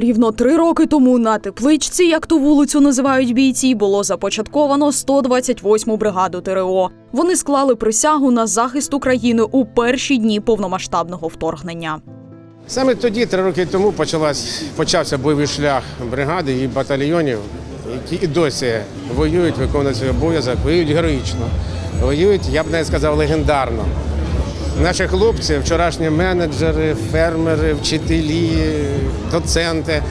Рівно три роки тому на тепличці, як ту вулицю називають бійці, було започатковано 128-му бригаду ТРО. Вони склали присягу на захист України у перші дні повномасштабного вторгнення. Саме тоді, три роки тому, почалась, почався бойовий шлях бригади і батальйонів, які і досі воюють, виконують свій обов'язок, воюють героїчно, воюють, я б навіть сказав, легендарно. Наші хлопці, вчорашні менеджери, фермери, вчителі, доценти.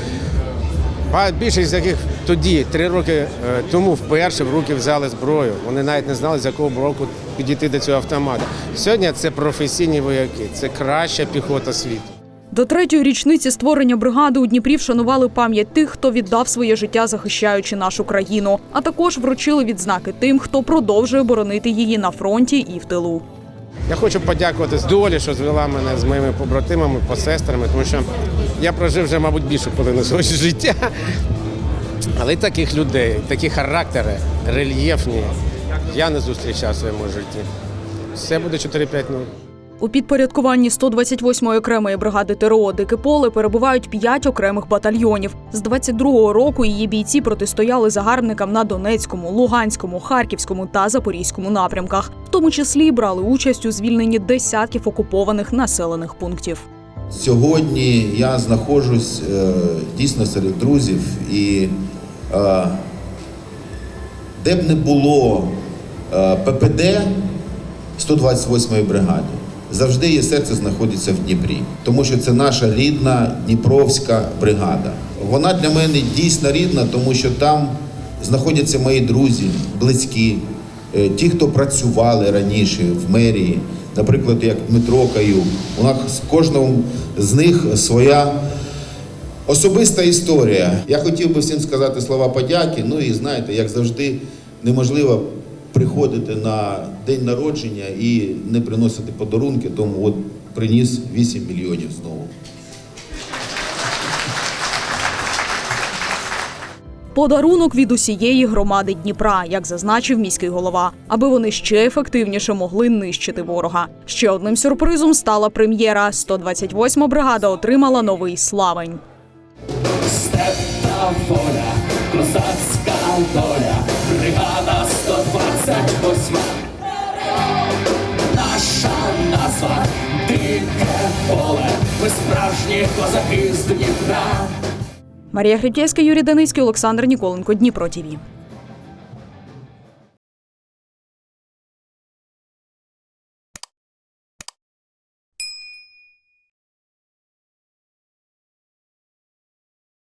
ба- Більшість з яких тоді, три роки е, тому, вперше в руки взяли зброю. Вони навіть не знали, з якого боку підійти до цього автомата. Сьогодні це професійні вояки, це краща піхота світу. До третьої річниці створення бригади у Дніпрі вшанували пам'ять тих, хто віддав своє життя, захищаючи нашу країну, а також вручили відзнаки тим, хто продовжує боронити її на фронті і в тилу. Я хочу подякувати з долі, що звела мене з моїми побратимами, посестрами, тому що я прожив вже, мабуть, більшу половину свого життя. Але таких людей, такі характери, рельєфні, я не зустрічав в своєму житті. Все буде 4-5-0. У підпорядкуванні 128-ї окремої бригади ТРО Дике поле перебувають п'ять окремих батальйонів. З 22-го року її бійці протистояли загарбникам на Донецькому, Луганському, Харківському та Запорізькому напрямках. В тому числі брали участь у звільненні десятків окупованих населених пунктів. Сьогодні я знаходжусь е, дійсно серед друзів, і е, де б не було е, ППД 128-ї бригади, завжди її серце знаходиться в Дніпрі, тому що це наша рідна Дніпровська бригада. Вона для мене дійсно рідна, тому що там знаходяться мої друзі, близькі, е, ті, хто працювали раніше в мерії, наприклад, як Дмитро Каюк. У нас з кожного з них своя особиста історія. Я хотів би всім сказати слова подяки. Ну і знаєте, як завжди, неможливо приходити на день народження і не приносити подарунки, тому от приніс 8 мільйонів знову. Подарунок від усієї громади Дніпра, як зазначив міський голова, аби вони ще ефективніше могли нищити ворога. Ще одним сюрпризом стала прем'єра. 128-ма бригада отримала новий славень. Степ та воля, козацька доля, бригада дике поле, ми справжні козаки з Дніпра. Марія Хрип'євська, Юрій Даницький, Олександр Ніколенко, Дніпро ТІВІ.